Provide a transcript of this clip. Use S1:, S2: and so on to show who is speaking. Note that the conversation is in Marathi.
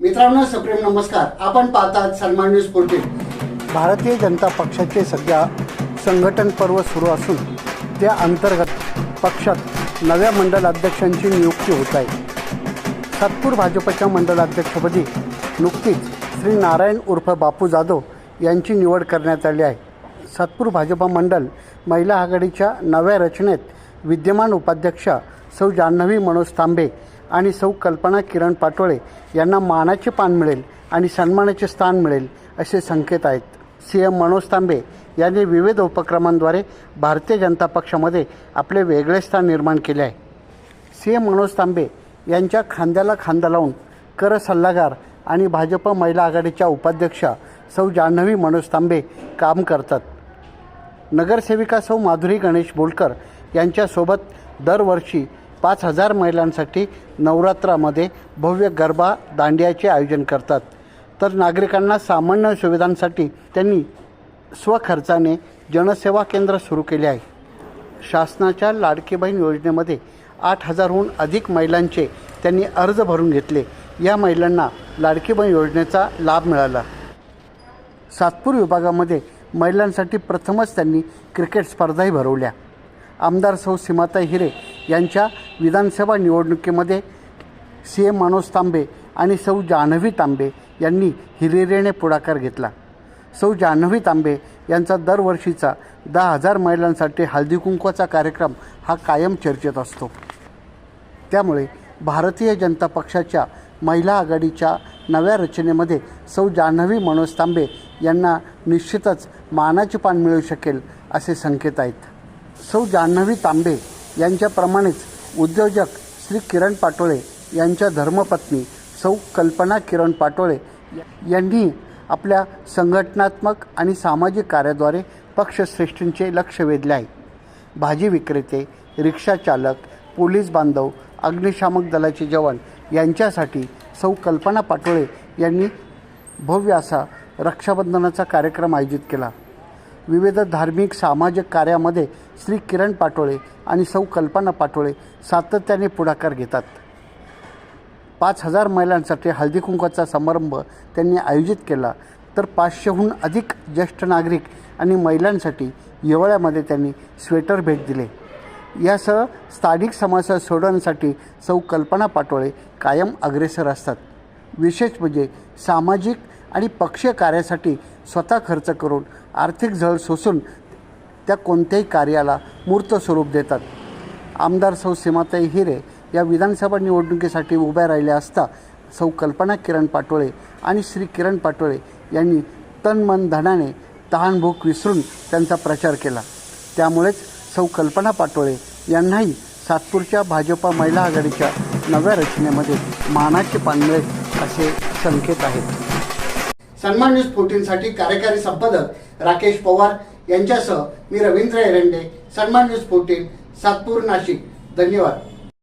S1: मित्रांनो सप्रेम नमस्कार. आपण पाहतात सन्मान न्यूज फोर्टीन भारतीय जनता पक्षाचे सध्या संघटन पर्व सुरू असून त्या अंतर्गत पक्षात नव्या मंडल अध्यक्षांची नियुक्ती होत आहे. सातपूर भाजपच्या मंडलाध्यक्षपदी नुकतीच श्री नारायण उर्फ बापू जाधव यांची निवड करण्यात आली आहे. सातपूर भाजपा मंडल महिला आघाडीच्या नव्या रचनेत विद्यमान उपाध्यक्षा सौ जान्हवी मनोज तांबे आणि सौ कल्पना किरण पाटोळे यांना मानाचे पान मिळेल आणि सन्मानाचे स्थान मिळेल असे संकेत आहेत. सी एम मनोज तांबे यांनी विविध उपक्रमांद्वारे भारतीय जनता पक्षामध्ये आपले वेगळे स्थान निर्माण केले आहे. सी एम मनोज तांबे यांच्या खांद्याला खांदा लावून कर सल्लागार आणि भाजप महिला आघाडीच्या उपाध्यक्षा सौ जान्हवी मनोज तांबे काम करतात. नगरसेविका सौ माधुरी गणेश बोलकर यांच्यासोबत दरवर्षी पाच हजार महिलांसाठी नवरात्रामध्ये भव्य गरबा दांडियाचे आयोजन करतात. तर नागरिकांना सामान्य सुविधांसाठी त्यांनी स्वखर्चाने जनसेवा केंद्र सुरू केले आहे. शासनाच्या लाडकी बहीण योजनेमध्ये आठ हजारहून अधिक महिलांचे त्यांनी अर्ज भरून घेतले. या महिलांना लाडकी बहीण योजनेचा लाभ मिळाला. सातपूर विभागामध्ये महिलांसाठी प्रथमच त्यांनी क्रिकेट स्पर्धाही भरवल्या. आमदार सौ सीमाताई हिरे यांच्या विधानसभा निवडणुकीमध्ये सी एम मनोज तांबे आणि सौ जान्हवी तांबे यांनी हिरिरेने पुढाकार घेतला. सौ जान्हवी तांबे यांचा दरवर्षीचा दहा हजार महिलांसाठी हळदीकुंकवाचा कार्यक्रम हा कायम चर्चेत असतो. त्यामुळे भारतीय जनता पक्षाच्या महिला आघाडीच्या नव्या रचनेमध्ये सौ जान्हवी मनोज तांबे यांना निश्चितच मानाचे पान मिळू शकेल असे संकेत आहेत. सौ जान्हवी तांबे यांच्याप्रमाणेच उद्योजक श्री किरण पाटोळे यांच्या धर्मपत्नी सौ कल्पना किरण पाटोळे यांनी आपल्या संघटनात्मक आणि सामाजिक कार्याद्वारे पक्षश्रेष्ठींचे लक्ष वेधले आहे. भाजी विक्रेते रिक्षा चालक पोलीस बांधव अग्निशामक दलाचे जवान यांच्यासाठी सौ कल्पना पाटोळे यांनी भव्य असा रक्षाबंधनाचा कार्यक्रम आयोजित केला. विविध धार्मिक सामाजिक कार्यामध्ये श्री किरण पाटोळे आणि सौ कल्पना पाटोळे सातत्याने पुढाकार घेतात. पाच हजार महिलांसाठी हळदी कुंकवाचा समारंभ त्यांनी आयोजित केला. तर पाचशेहून अधिक ज्येष्ठ नागरिक आणि महिलांसाठी हिवाळ्यामध्ये त्यांनी स्वेटर भेट दिले. यासह स्थानिक समस्या सोडवण्यासाठी सौ कल्पना पाटोळे कायम अग्रेसर असतात. विशेष म्हणजे सामाजिक आणि पक्षीय कार्यासाठी स्वतः खर्च करून आर्थिक झळ सोसून त्या कोणत्याही कार्याला मूर्त स्वरूप देतात. आमदार सौ सीमाताई हिरे या विधानसभा निवडणुकीसाठी उभ्या राहिल्या असता सौ कल्पना किरण पाटोळे आणि श्री किरण पाटोळे यांनी तन मन धनाने तहानभूक विसरून त्यांचा प्रचार केला. त्यामुळेच सौ कल्पना पाटोळे यांनाही सातपूरच्या भाजपा महिला आघाडीच्या नव्या रचनेमध्ये मानाचे पान असे संकेत आहेत. सन्मान न्यूज फोर्टीनसाठी कार्यकारी संपादक राकेश पवार यांच्यासह मी रवींद्र एरंडे सन्मान न्यूज फोर्टीन सातपूर नाशिक. धन्यवाद.